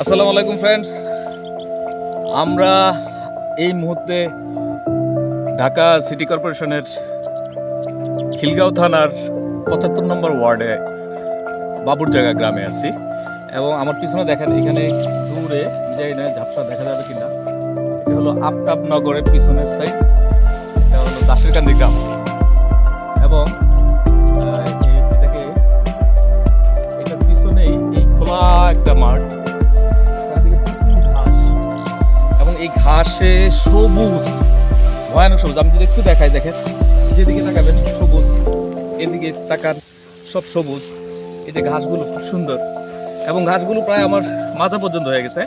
আসসালামু আলাইকুম ফ্রেন্ডস আমরা এই মুহূর্তে ঢাকা সিটি কর্পোরেশনের খিলগাঁও থানার পঁচাত্তর নম্বর ওয়ার্ডে বাবুর জায়গা গ্রামে আছি। এবং আমার পিছনে দেখেন, এখানে দূরে যাই না, ঝাপসা দেখা যাবে কিনা, এটা হলো আপটাপ নগরের পিছনের সাইড এটা হলো দাসেরকান্দি গ্রাম। এবং ঘাসে সবুজ। ভয়ানক সবুজ। আমি যদি একটু দেখাই, দেখেন, যেদিকে তাকাবেন, সবুজ। এদিকে তাকান, সব সবুজ। এই যে ঘাসগুলো খুব সুন্দর। এবং ঘাসগুলো প্রায় আমার মাথা পর্যন্ত হয়ে গেছে।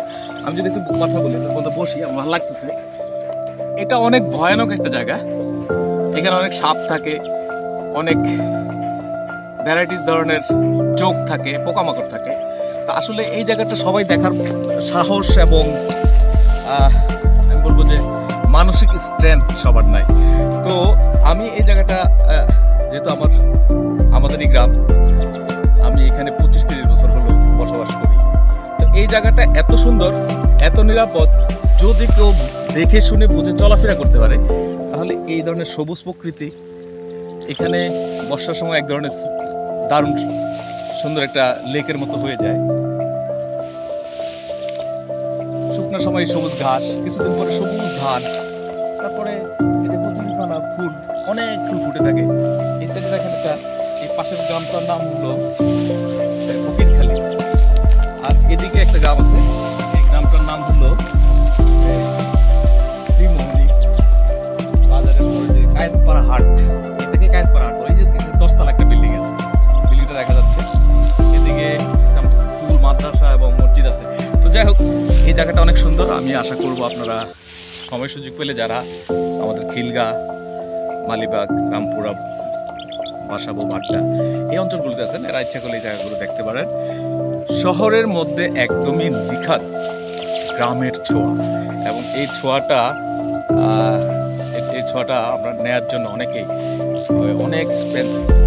আমি যদি একটু কথা বলি মধ্যে বসি, আমার ভালো লাগতেছে। এটা অনেক ভয়ানক একটা জায়গা। এখানে অনেক সাপ থাকে, অনেক ভ্যারাইটিস ধরনের চোখ থাকে, পোকামাকড় থাকে। তা আসলে এই জায়গাটা সবাই দেখার সাহস এবং বলব যে মানসিক স্ট্রেংথ সবার নাই। তো আমি এই জায়গাটা যেহেতু আমার, আমাদেরই গ্রাম, আমি এখানে পঁচিশ তিরিশ বছর হলো বসবাস করি। তো এই জায়গাটা এত সুন্দর, এত নিরাপদ, যদি কেউ দেখে শুনে বুঝে চলাফেরা করতে পারে, তাহলে এই ধরনের সবুজ প্রকৃতি, এখানে বর্ষার সময় এক ধরনের দারুণ সুন্দর একটা লেকের মতো হয়ে যায়। শুকনো সময় সবুজ ঘাস, কিছুদিন পরে সবুজ ধান, তারপরে ফুল, অনেক ফুল ফুটে থাকে। এই দেখেন একটা, এই পাশের গ্রামটার নাম হলো ফকিরখালী। আর এদিকে একটা গ্রাম আছে, এই গ্রামটার নাম হলো যাই হোক এই জায়গাটা অনেক সুন্দর। আমি আশা করব আপনারা সময় সুযোগ পেলে যারা আমাদের খিলগা, মালিবাগ, রামপুরা, বাসাবো বাড্ডা এই অঞ্চলগুলোতে আছেন, এরা ইচ্ছা করলে এই জায়গাগুলো দেখতে পারেন। শহরের মধ্যে একদমই নিখাত গ্রামের ছোঁয়া এবং এই ছোঁয়াটা এই- ছোঁয়াটা আমরা নেয়ার জন্য অনেকেই, অনেক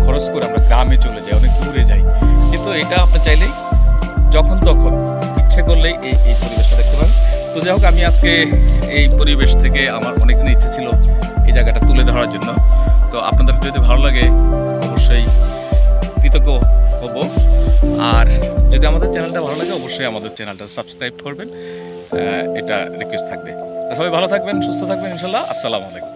খরচ করে আমরা গ্রামে চলে যাই, অনেক দূরে যাই। কিন্তু এটা আপনি চাইলেই যখন তখন ইচ্ছে করলেই এই এই পরিবেশটা দেখতে পাবেন তো যাই হোক, আমি আজকে এই পরিবেশ থেকে আমার অনেক দিন ইচ্ছে ছিল এই জায়গাটা তুলে ধরার জন্য। তো আপনাদের যদি ভালো লাগে, অবশ্যই কৃতজ্ঞ হব। আর যদি আমাদের চ্যানেলটা ভালো লাগে, অবশ্যই আমাদের চ্যানেলটা সাবস্ক্রাইব করবেন। এটা রিকোয়েস্ট থাকবে। সবাই ভালো থাকবেন, সুস্থ থাকবেন, ইনশাল্লাহ। আসসালামু আলাইকুম।